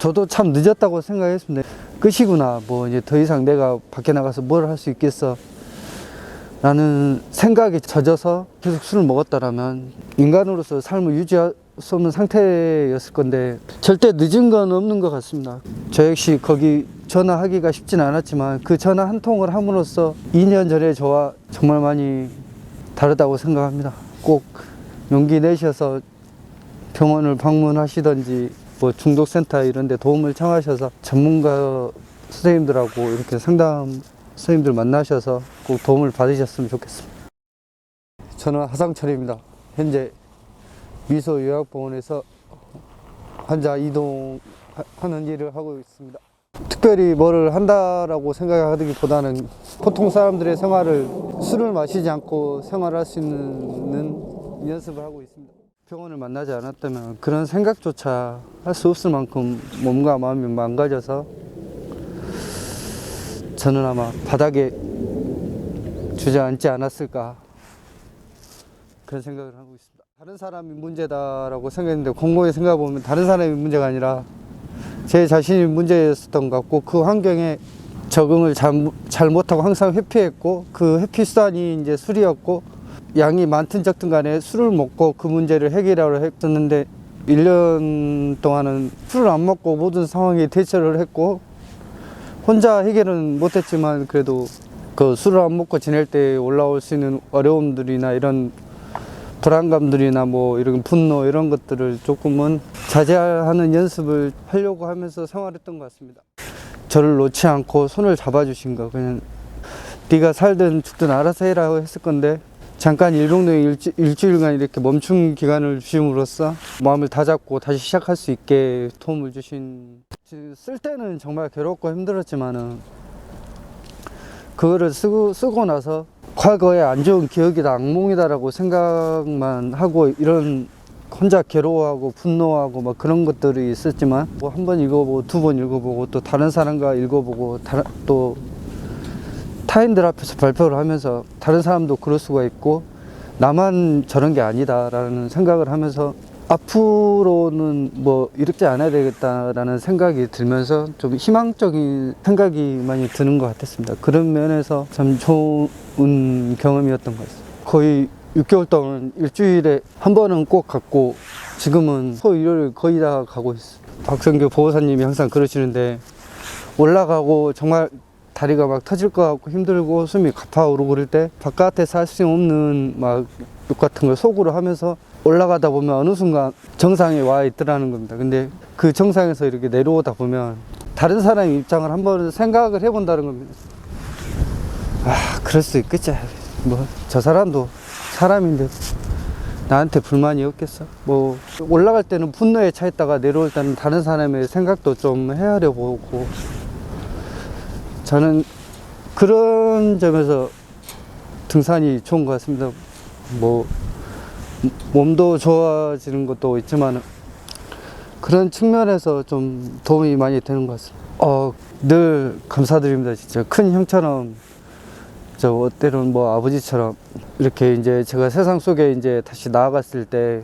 저도 참 늦었다고 생각했습니다. 끝이구나. 뭐 이제 더 이상 내가 밖에 나가서 뭘 할 수 있겠어. 라는 생각에 젖어서 계속 술을 먹었다라면 인간으로서 삶을 유지할 수 없는 상태였을 건데 절대 늦은 건 없는 것 같습니다. 저 역시 거기 전화하기가 쉽진 않았지만 그 전화 한 통을 함으로써 2년 전에 저와 정말 많이 다르다고 생각합니다. 꼭 용기 내셔서 병원을 방문하시던지 뭐 중독센터 이런 데 도움을 청하셔서 전문가 선생님들하고 이렇게 상담 선생님들 만나셔서 꼭 도움을 받으셨으면 좋겠습니다. 저는 하상철입니다. 현재 미소 요양병원에서 환자 이동하는 일을 하고 있습니다. 특별히 뭐를 한다라고 생각하기보다는 보통 사람들의 생활을 술을 마시지 않고 생활할 수 있는 연습을 하고 있습니다. 병원을 만나지 않았다면 그런 생각조차 할 수 없을 만큼 몸과 마음이 망가져서 저는 아마 바닥에 주저앉지 않았을까 그런 생각을 하고 있습니다. 다른 사람이 문제다라고 생각했는데 곰곰이 생각해 보면 다른 사람이 문제가 아니라 제 자신이 문제였었던 것 같고 그 환경에 적응을 잘, 잘 못하고 항상 회피했고 그 회피 수단이 이제 술이었고 양이 많든 적든 간에 술을 먹고 그 문제를 해결하려 했었는데 1년 동안은 술을 안 먹고 모든 상황에 대처를 했고 혼자 해결은 못했지만 그래도 그 술을 안 먹고 지낼 때 올라올 수 있는 어려움들이나 이런 불안감들이나 뭐 이런 분노 이런 것들을 조금은 자제하는 연습을 하려고 하면서 생활했던 것 같습니다. 저를 놓지 않고 손을 잡아주신 거 그냥 네가 살든 죽든 알아서 해라고 했을 건데 잠깐 일병동에 일주, 일주 일간 이렇게 멈춘 기간을 주심으로써 마음을 다잡고 다시 시작할 수 있게 도움을 주신 쓸 때는 정말 괴롭고 힘들었지만은 그거를 쓰고, 쓰고 나서 과거에 안 좋은 기억이다 악몽이다라고 생각만 하고 이런 혼자 괴로워하고 분노하고 막 그런 것들이 있었지만 뭐 한 번 읽어보고 두 번 읽어보고 또 다른 사람과 읽어보고 다, 또 타인들 앞에서 발표를 하면서 다른 사람도 그럴 수가 있고 나만 저런 게 아니다라는 생각을 하면서 앞으로는 뭐 이렇게 않아야 되겠다라는 생각이 들면서 좀 희망적인 생각이 많이 드는 것 같았습니다. 그런 면에서 참 좋은 경험이었던 것 같습니다. 거의 6개월 동안 일주일에 한 번은 꼭 갔고 지금은 토 일요일 거의 다 가고 있어요. 박성규 보호사님이 항상 그러시는데 올라가고 정말 다리가 막 터질 것 같고 힘들고 숨이 가파오르고 그럴 때 바깥에서 할 수 없는 막 욕 같은 걸 속으로 하면서 올라가다 보면 어느 순간 정상에 와 있더라는 겁니다. 근데 그 정상에서 이렇게 내려오다 보면 다른 사람의 입장을 한번 생각을 해본다는 겁니다. 아, 그럴 수 있겠지. 뭐, 저 사람도 사람인데 나한테 불만이 없겠어. 뭐, 올라갈 때는 분노에 차 있다가 내려올 때는 다른 사람의 생각도 좀 헤아려 보고 저는 그런 점에서 등산이 좋은 것 같습니다. 뭐 몸도 좋아지는 것도 있지만 그런 측면에서 좀 도움이 많이 되는 것 같습니다. 어, 늘 감사드립니다. 진짜 큰 형처럼 저 때로는 뭐 아버지처럼 이렇게 이제 제가 세상 속에 이제 다시 나아갔을 때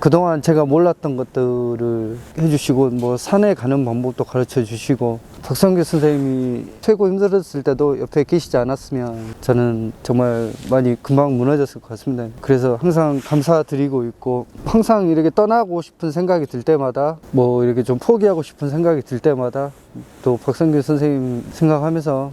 그동안 제가 몰랐던 것들을 해주시고 뭐 산에 가는 방법도 가르쳐 주시고 박성규 선생님이 최고 힘들었을 때도 옆에 계시지 않았으면 저는 정말 많이 금방 무너졌을 것 같습니다. 그래서 항상 감사드리고 있고 항상 이렇게 떠나고 싶은 생각이 들 때마다 뭐 이렇게 좀 포기하고 싶은 생각이 들 때마다 또 박성규 선생님 생각하면서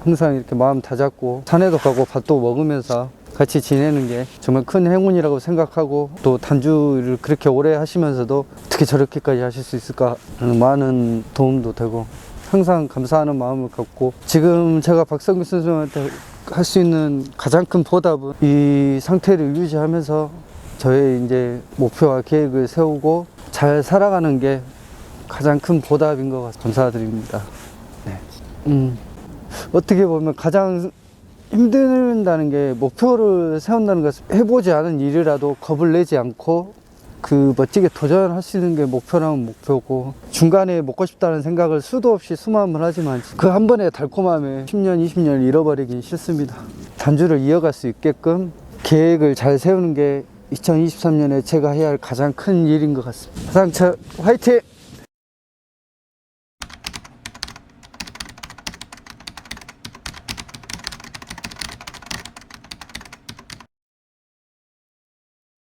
항상 이렇게 마음 다잡고 산에도 가고 밥도 먹으면서 같이 지내는 게 정말 큰 행운이라고 생각하고 또 단주를 그렇게 오래 하시면서도 어떻게 저렇게까지 하실 수 있을까 하는 많은 도움도 되고 항상 감사하는 마음을 갖고 지금 제가 박성규 선생님한테 할 수 있는 가장 큰 보답은 이 상태를 유지하면서 저의 이제 목표와 계획을 세우고 잘 살아가는 게 가장 큰 보답인 것 같습니다. 감사드립니다. 네. 음. 어떻게 보면 가장 힘든다는 게 목표를 세운다는 것은 해보지 않은 일이라도 겁을 내지 않고 그 멋지게 도전할 수 있는 게 목표라면 목표고 중간에 먹고 싶다는 생각을 수도 없이 번 하지만 그 한 번의 달콤함에 10년, 20년을 잃어버리긴 싫습니다. 단주를 이어갈 수 있게끔 계획을 잘 세우는 게 2023년에 제가 해야 할 가장 큰 일인 것 같습니다. 화상철 화이팅!